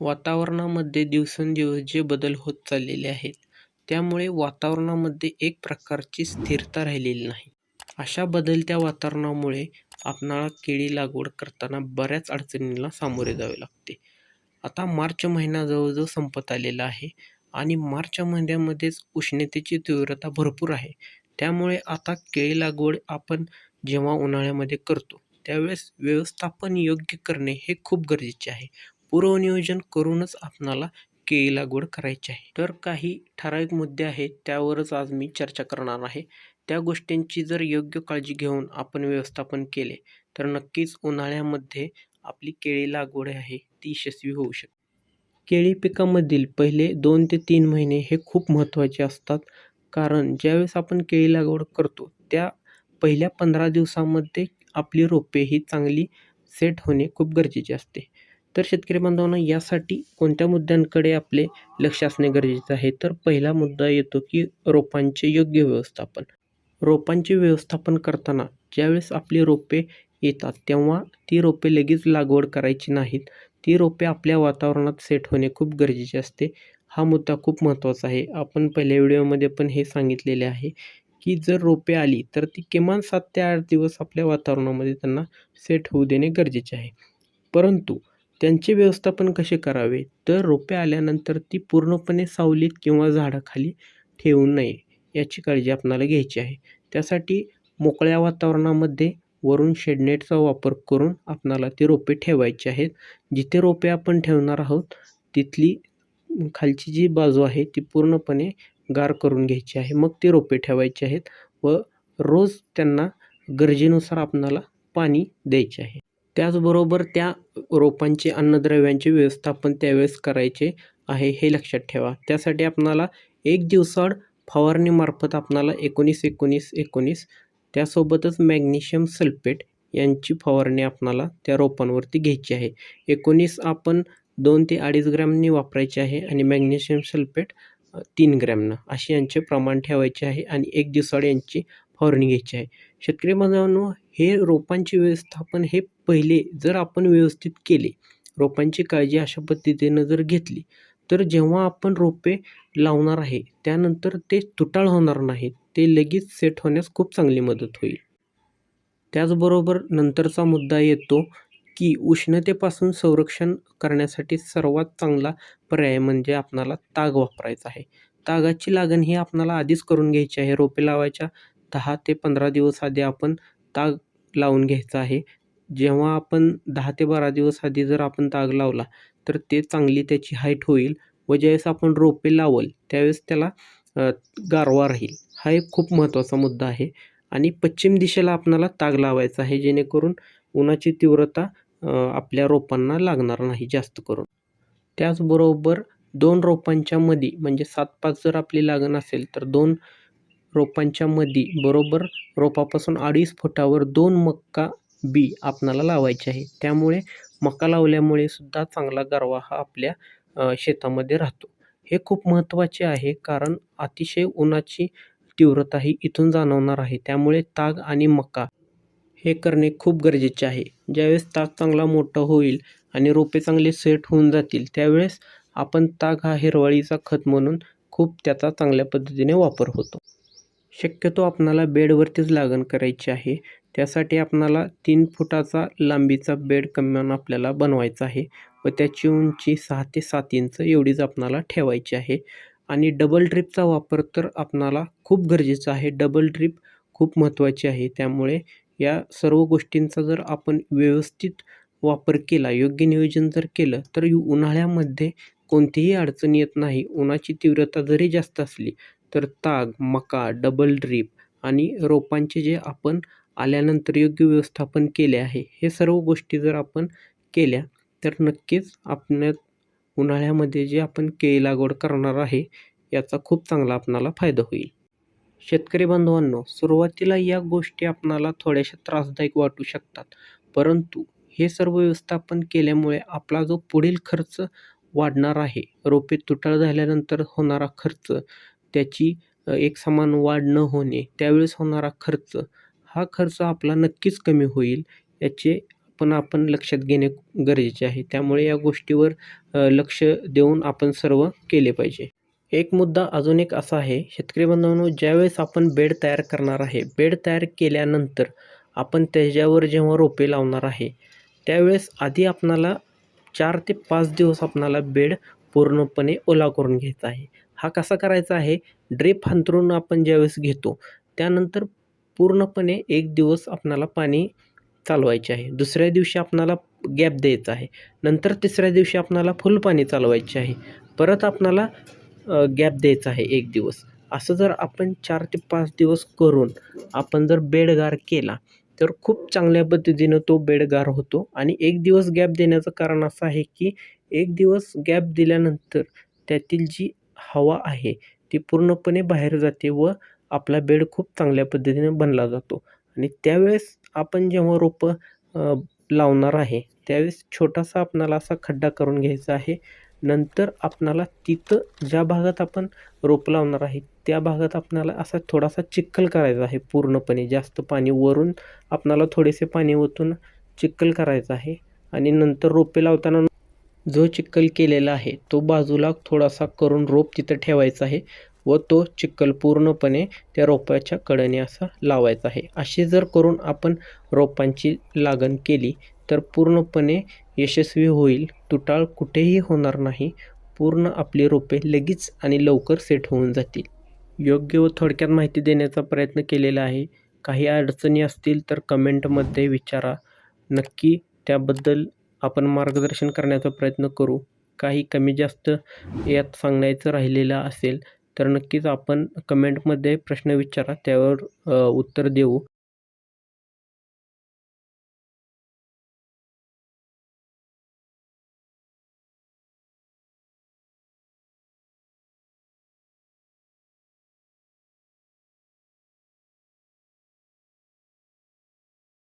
वातावरणामध्ये दिवसेंदिवस जे बदल होत चाललेले आहेत त्यामुळे वातावरणामध्ये एक प्रकारची स्थिरता राहिलेली नाही. अशा बदलत्या वातावरणामुळे आपणाला केळी लागवड करताना बऱ्याच अडचणींना सामोरे जावे लागते. आता मार्च महिना जवळजवळ संपत आलेला आहे आणि मार्च महिन्यामध्येच उष्णतेची तीव्रता भरपूर आहे. त्यामुळे आता केळी लागवड आपण जेव्हा उन्हाळ्यामध्ये करतो त्यावेळेस व्यवस्थापन योग्य करणे हे खूप गरजेचे आहे. पूर्वनियोजन करूनच आपणाला केळी लागवड करायची आहे. तर काही ठराविक मुद्दे आहेत त्यावरच आज मी चर्चा करणार आहे. त्या गोष्टींची जर योग्य काळजी घेऊन आपण व्यवस्थापन केले तर नक्कीच उन्हाळ्यामध्ये आपली केळी लागवड आहे ती यशस्वी होऊ शकते केळी पिकामधील पहिले दोन ते तीन महिने हे खूप महत्त्वाचे असतात. कारण ज्यावेळेस आपण केळी लागवड करतो त्या पहिल्या पंधरा दिवसामध्ये आपली रोपे ही चांगली सेट होणे खूप गरजेचे असते. तर शेतकरी बांधवांना यासाठी कोणत्या मुद्द्यांकडे आपले लक्ष असणे गरजेचे आहे? तर पहिला मुद्दा येतो की रोपांचे योग्य व्यवस्थापन. रोपांचे व्यवस्थापन करताना ज्यावेळेस आपली रोपे येतात तेव्हा ती रोपे लगेच लागवड करायची नाहीत. ती रोपे आपल्या वातावरणात सेट होणे खूप गरजेचे असते. हा मुद्दा खूप महत्त्वाचा आहे. आपण पहिल्या व्हिडिओमध्ये पण हे सांगितलेले आहे की जर रोपे आली तर ती किमान सात ते आठ दिवस आपल्या वातावरणामध्ये त्यांना सेट होऊ देणे गरजेचे आहे. परंतु त्यांचे व्यवस्थापन कसे करावे? तर रोपे आल्यानंतर ती पूर्णपणे सावलीत किंवा झाडाखाली ठेवू नये याची काळजी आपणाला घ्यायची आहे. त्यासाठी मोकळ्या वातावरणामध्ये वरून शेडनेटचा वापर करून आपणाला ती रोपे ठेवायची आहेत. जिथे रोपे आपण ठेवणार आहोत तिथली खालची जी बाजू आहे ती पूर्णपणे गार करून घ्यायची आहे. मग ती रोपे ठेवायची आहेत व रोज त्यांना गरजेनुसार आपणाला पाणी द्यायचे आहे. त्याचबरोबर त्या रोपांचे अन्नद्रव्यांचे व्यवस्थापन त्यावेळेस करायचे आहे हे लक्षात ठेवा. त्यासाठी आपणाला एक दिवसाड फवारणीमार्फत आपणाला एकोणीस एकोणीस एकोणीस त्यासोबतच मॅग्नेशियम सल्फेट यांची फवारणी आपणाला त्या रोपांवरती घ्यायची आहे. एकोणीस आपण दोन ते अडीच ग्रॅमनी वापरायचे आहे आणि मॅग्नेशियम सल्फेट तीन ग्रॅमनं असे यांचे प्रमाण ठेवायचे आहे आणि एक दिवसाड यांची फवारणी घ्यायची आहे. शेतकरी बांधवांनो हे रोपांचे व्यवस्थापन हे पहिले जर आपण व्यवस्थित केले रोपांची काळजी अशा पद्धतीनं जर घेतली तर जेव्हा आपण रोपे लावणार आहे त्यानंतर ते तुटाळ होणार नाहीत ते लगेच सेट होण्यास खूप चांगली मदत होईल. त्याचबरोबर नंतरचा मुद्दा येतो की उष्णतेपासून संरक्षण करण्यासाठी सर्वात चांगला पर्याय म्हणजे आपणाला ताग वापरायचा आहे. तागाची लागण ही आपणाला आधीच करून घ्यायची आहे. रोपे लावायच्या दहा ते पंधरा दिवस आधी आपण ताग लावून घ्यायचा आहे. जेव्हा आपण दहा ते बारा दिवस आधी जर आपण ताग लावला तर ते चांगली त्याची हाईट होईल व ज्यावेळेस आपण रोपे लावल त्यावेळेस त्याला गारवा राहील. हा एक खूप महत्त्वाचा मुद्दा आहे. आणि पश्चिम दिशेला आपणाला ताग लावायचा आहे जेणेकरून उन्हाची तीव्रता आपल्या रोपांना लागणार नाही जास्त करून. त्याचबरोबर दोन रोपांच्या मध्ये म्हणजे सात पाच जर आपली लागण असेल तर दोन रोपांच्या मध्ये बरोबर रोपापासून अडीच फुटावर दोन मक्का बी आपणाला लावायचे आहे. त्यामुळे मका लावल्यामुळे सुद्धा चांगला गारवा हा आपल्या शेतामध्ये राहतो. हे खूप महत्त्वाचे आहे कारण अतिशय उन्हाची तीव्रता ही इथून जाणवणार आहे. त्यामुळे ताग आणि मका हे करणे खूप गरजेचे आहे. ज्यावेळेस ताग चांगला मोठा होईल आणि रोपे चांगले सेट होऊन जातील त्यावेळेस आपण ताग हा हिरवळीचा खत म्हणून खूप त्याचा चांगल्या पद्धतीने वापर होतो. शक्यतो आपणाला बेडवरतीच लागण करायची आहे. त्यासाठी आपणाला तीन फुटाचा लांबीचा बेड कमान आपल्याला बनवायचा आहे व त्याची उंची सहा ते सात इंच एवढीच आपणाला ठेवायची आहे. आणि डबल ड्रीपचा वापर तर आपणाला खूप गरजेचा आहे. डबल ड्रीप खूप महत्त्वाची आहे. त्यामुळे या सर्व गोष्टींचा जर आपण व्यवस्थित वापर केला योग्य नियोजन जर केलं तर उन्हाळ्यामध्ये कोणतीही अडचण येत नाही. उन्हाची तीव्रता जरी जास्त असली तर ताग मका डबल ड्रीप आणि रोपांचे जे आपण आल्यानंतर योग्य व्यवस्थापन केले आहे. हे सर्व गोष्टी जर आपण केल्या तर नक्कीच आपल्या उन्हाळ्यामध्ये जे आपण केळी लागवड करणार आहे याचा खूप चांगला आपणाला फायदा होईल. शेतकरी बांधवांनो सुरुवातीला या गोष्टी आपणाला थोड्याशा त्रासदायक वाटू शकतात. परंतु हे सर्व व्यवस्थापन केल्यामुळे आपला जो पुढील खर्च वाढणार आहे रोपे तुटाळ झाल्यानंतर होणारा खर्च त्याची एक समान वाढ न होणे त्यावेळेस होणारा खर्च हा खर्च आपला नक्कीच कमी होईल याचे पण आपण लक्षात घेणे गरजेचे आहे. त्यामुळे या गोष्टीवर लक्ष देऊन आपण सर्व केले पाहिजे. एक मुद्दा अजून एक असा आहे. शेतकरी बांधवांनो ज्यावेळेस आपण बेड तयार करणार आहे बेड तयार केल्यानंतर आपण त्याच्यावर जेव्हा रोपे लावणार आहे त्यावेळेस आधी आपणाला चार ते पाच दिवस आपणाला बेड पूर्णपणे ओला करून घ्यायचा आहे. हा कसा करायचा आहे? ड्रीप अंथरून आपण ज्यावेळेस घेतो त्यानंतर पूर्णपणे एक दिवस आपणाला पाणी चालवायचे आहे. दुसऱ्या दिवशी आपणाला गॅप द्यायचा आहे. नंतर तिसऱ्या दिवशी आपणाला फुल पाणी चालवायचे आहे. परत आपणाला गॅप द्यायचा आहे एक दिवस. असं जर आपण चार ते पाच दिवस करून आपण जर बेडगार केला तर खूप चांगल्या पद्धतीनं तो बेडगार होतो. आणि एक दिवस गॅप देण्याचं कारण असं आहे की एक दिवस गॅप दिल्यानंतर त्यातील जी हवा आहे ती पूर्णपणे बाहेर जाते व आपला बेड खूप चांगल्या पद्धतीने बनला जातो. आणि त्यावेळेस आपण जेव्हा रोपं लावणार आहे त्यावेळेस छोटासा आपणाला असा खड्डा करून घ्यायचा आहे. नंतर आपणाला तिथं ज्या भागात आपण रोपं लावणार आहे त्या भागात आपणाला असा थोडासा चिखल करायचा आहे पूर्णपणे. जास्त पाणी वरून आपणाला थोडेसे पाणी ओतून चिखल करायचा आहे. आणि नंतर रोपे लावताना जो चिखल केलेला आहे तो बाजूला थोडासा करून रोप तिथं ठेवायचा आहे. व तो चिखल पूर्णपणे त्या रोपाच्या कडेने असा लावायचा आहे. असे जर करून आपण रोपांची लागण केली तर पूर्णपणे यशस्वी होईल. तुटाळ कुठेही होणार नाही. पूर्ण आपली रोपे लगेच आणि लवकर सेट होऊन जातील. योग्य व थोडक्यात माहिती देण्याचा प्रयत्न केलेला आहे. काही अडचणी असतील तर कमेंटमध्ये विचारा. नक्की त्याबद्दल आपण मार्गदर्शन करण्याचा प्रयत्न करू. काही कमी जास्त यात सांगण्याचं राहिलेलं असेल तर नक्कीच आपण कमेंटमध्ये प्रश्न विचारा त्यावर उत्तर देऊ.